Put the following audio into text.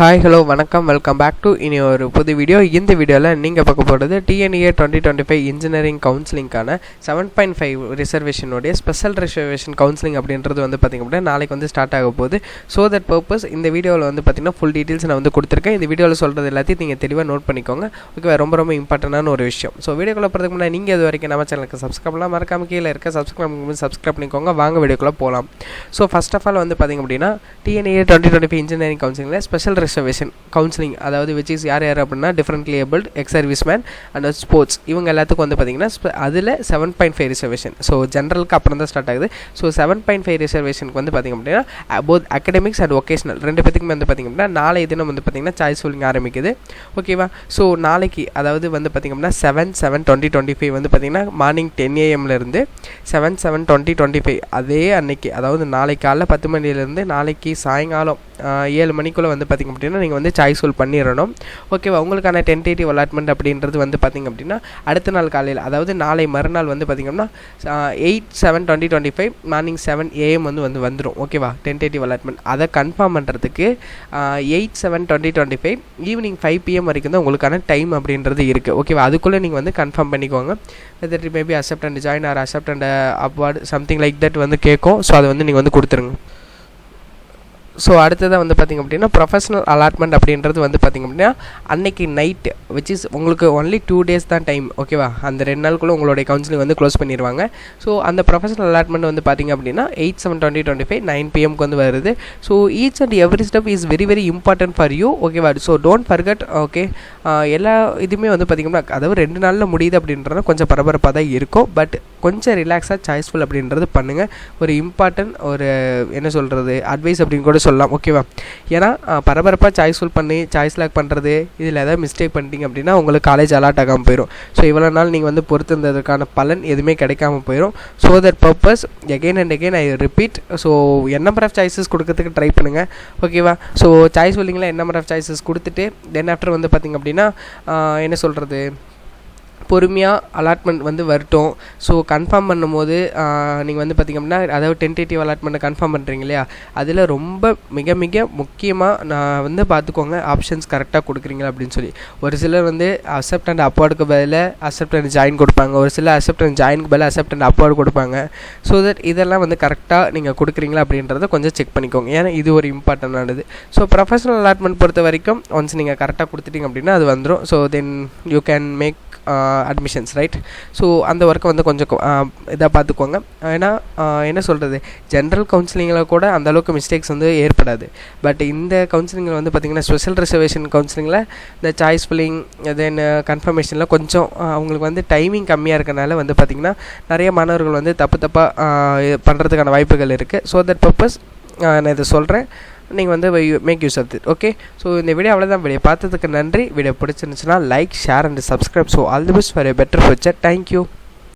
Hi hello வணக்கம். Welcome back to இனி ஒரு புது வீடியோ இந்த வீடியோவில் நீங்கள் பார்க்க போகிறது TNEA twenty twenty five engineering கவுன்சிலிங்கான seven point five ரிசர்வேஷனுடைய ஸ்பெஷல் ரிசர்வேஷன் கவுன்சிலிங் அப்படின்றது வந்து பார்த்திங்க அப்படின்னா நாளைக்கு வந்து ஸ்டார்ட் ஆக போகுது. ஸோ தட் பர்பஸ் இந்த வீடியோவில் வந்து பார்த்திங்கன்னா ஃபுல் டீட்டெயில்ஸ் நான் வந்து கொடுத்துருக்கேன். இந்த வீடியோவில் சொல்கிறது எல்லாத்தையும் நீங்கள் தெளிவாக நோட் பண்ணிக்கோங்க. ஓகே ரொம்ப ரொம்ப இம்பார்ட்டண்டான ஒரு விஷயம். ஸோ வீடியோக்குள்ளே போகிறதுக்கு முன்னாடி நீங்கள் இது வரைக்கும் நம்ம சேனலுக்கு சப்ஸ்கிரைப்லாம் மறக்காம கீழே இருக்க சப்ஸ்கிரைப் சப்ஸ்கிரைப் பண்ணிக்கோங்க. வாங்க வீடியோக்குள்ளே போகலாம் ஸோ ஃபஸ்ட் ஆஃப் ஆல் வந்து பார்த்திங்க அப்படின்னா TNEA twenty twenty five engineering கவுன்சிலிங்கில் ஸ்பெஷல் ரிசர்வேஷன் கவுன்சிலிங் அதாவது விச் இஸ் யார் யார் அப்படின்னா differently abled ex service man and sports இவங்க எல்லாத்துக்கும் வந்து பார்த்திங்கன்னா அதில் seven point five reservation so ஜென்ரலுக்கு அப்புறம் தான் ஸ்டார்ட் ஆகுது. ஸோ செவன் பாயிண்ட் ஃபைவ் ரிசர்வேஷனுக்கு வந்து பார்த்திங்க அப்படின்னா போத் அகடமிக்ஸ் அண்ட் ஒகேஷனல் ரெண்டு பேத்துக்குமே வந்து பார்த்திங்க அப்படின்னா நாளை தினம் வந்து பார்த்திங்கன்னா சாய்ஸ் ஃபுல்லிங் ஆரம்பிக்குது. ஓகேவா ஸோ நாளைக்கு அதாவது வந்து பார்த்திங்க அப்படின்னா seven seven twenty twenty five வந்து பார்த்திங்கன்னா morning ten ஏஎம்லேருந்து seven seven twenty twenty five அதே அன்னைக்கு அதாவது நாளைக்கு காலைல பத்து மணிலேருந்து நாளைக்கு சாயங்காலம் ஏழு மணிக்குள்ளே வந்து பார்த்திங்க அப்படின்னா நீங்கள் வந்து சாய்ஸ் ஃபுல் பண்ணிடணும் ஓகேவா உங்களுக்கான டென்டேட்டிவ் அலாட்மெண்ட் அப்படின்றது வந்து பார்த்திங்க அப்படின்னா அடுத்த நாள் காலையில் அதாவது நாளை மறுநாள் வந்து பார்த்திங்கன்னா eight seven twenty twenty five morning seven AM வந்து வந்து வந்துடும் ஓகேவா டென்டேட்டிவ் அலாட்மெண்ட் அதை கன்ஃபார்ம் பண்ணுறதுக்கு eight seven twenty twenty five evening five PM வரைக்கும் தான் உங்களுக்கான டைம் அப்படின்றது இருக்குது ஓகேவா அதுக்குள்ளே நீங்கள் வந்து கன்ஃபார்ம் பண்ணிக்கோங்க. Whether it maybe accept and join or accept and upward something like that வந்து கேட்கும் ஸோ அதை வந்து நீங்கள் வந்து கொடுத்துருங்க. ஸோ அடுத்ததாக வந்து பார்த்திங்க அப்படின்னா ப்ரொஃபஷனல் அலாட்மெண்ட் அப்படின்றது வந்து பார்த்திங்க அப்படின்னா அன்னைக்கு நைட் விச் இஸ் உங்களுக்கு ஒன்லி டூ டேஸ் தான் டைம் ஓகேவா அந்த ரெண்டு நாளுக்குள்ளே உங்களுடைய கவுன்சிலிங் வந்து க்ளோஸ் பண்ணிடுவாங்க ஸோ அந்த ப்ரொஃபஷனல் அலாட்மெண்ட் வந்து பார்த்திங்க அப்படின்னா eight seven twenty twenty five nine பிஎம்க்கு வந்து வருது. So each and every step is very very important for you ஓகேவா ஸோ டோன்ட் ஃபர்கட் ஓகே எல்லா இதுவுமே வந்து பார்த்திங்கன்னா அதாவது ரெண்டு நாளில் முடியுது அப்படின்றத கொஞ்சம் பரபரப்பாக தான் இருக்கும். பட் கொஞ்சம் ரிலாக்ஸாக சாய்ஸ்ஃபுல் அப்படின்றது பண்ணுங்கள் ஒரு இம்பார்ட்டன்ட் ஒரு என்ன சொல்கிறது அட்வைஸ் அப்படின்னு கூட சொல்லலாம் ஓகேவா ஏன்னா பரபரப்பாக சாய்ஸ்ஃபுல் பண்ணி சாய்ஸ் லாக் பண்ணுறது இதில் ஏதாவது மிஸ்டேக் பண்ணிட்டீங்க அப்படின்னா உங்களுக்கு காலேஜ் அலாட் ஆகாமல் போயிடும் ஸோ இவ்வளோ நாள் நீங்கள் வந்து பொறுத்திருந்ததுக்கான பலன் எதுவுமே கிடைக்காம போயிடும் so that purpose again and again I repeat so n number of choices கொடுக்கறதுக்கு ட்ரை பண்ணுங்கள் ஓகேவா ஸோ சாய்ஸ் சொல்லிங்களா என் நம்பர் ஆஃப் சாய்ஸஸ் கொடுத்துட்டு தென் ஆஃப்டர் வந்து பார்த்திங்க அப்படின்னா என்ன சொல்கிறது பொறுமையாக அலாட்மெண்ட் வந்து வரட்டும். ஸோ கன்ஃபார்ம் பண்ணும்போது நீங்கள் வந்து பார்த்திங்க அப்படின்னா அதாவது டென்டேட்டிவ் அலாட்மெண்ட்டை கன்ஃபார்ம் பண்ணுறீங்க இல்லையா? அதில் ரொம்ப மிக மிக முக்கியமாக நான் வந்து பார்த்துக்கோங்க ஆப்ஷன்ஸ் கரெக்டாக கொடுக்குறீங்களா அப்படின்னு சொல்லி. ஒரு சிலர் வந்து அசெப்ட் அண்ட் அப்வார்டுக்கு பதில் அசெப்ட் அண்ட் ஜாயின் கொடுப்பாங்க. ஒரு சிலர் அசெப்ட் அண்ட் ஜாயினுக்கு பதில் அசெப்ட் அண்ட் அப்வார்டு கொடுப்பாங்க. ஸோ தட் இதெல்லாம் வந்து கரெக்டாக நீங்கள் கொடுக்குறீங்களா அப்படின்றத கொஞ்சம் செக் பண்ணிக்கோங்க. ஏன்னா இது ஒரு இம்பார்ட்டண்டானது ஸோ ப்ரொஃபஷனல் அலாட்மெண்ட் பொறுத்த வரைக்கும் ஒன்ஸ் நீங்கள் கரெக்டாக கொடுத்துட்டீங்க அப்படின்னா அது வந்துடும் so then you can make admissions right so அந்த ஒர்க்கை வந்து கொஞ்சம் uh, இதாக பார்த்துக்கோங்க ஏன்னா uh, என்ன சொல்கிறது ஜென்ரல் கவுன்சிலிங்கில் கூட அந்தளவுக்கு மிஸ்டேக்ஸ் வந்து ஏற்படாது. பட் இந்த கவுன்சிலிங்கில் வந்து பார்த்திங்கன்னா ஸ்பெஷல் ரிசர்வேஷன் கவுன்சிலிங்கில் இந்த சாய்ஸ் ஃபில்லிங் தென் கன்ஃபர்மேஷனில் கொஞ்சம் uh, அவங்களுக்கு வந்து டைமிங் கம்மியாக இருக்கனால வந்து பார்த்திங்கன்னா நிறைய மாணவர்கள் வந்து தப்பு தப்பாக பண்ணுறதுக்கான வாய்ப்புகள் இருக்குது ஸோ தட் பர்பஸ் நான் இதை சொல்கிறேன் நீங்கள் வந்து make use of it okay so இந்த வீடியோ அவ்வளோதான் வீடியோ பார்த்ததுக்கு நன்றி. வீடியோ பிடிச்சிருந்துச்சுன்னா like share and subscribe so all the best for a better future thank you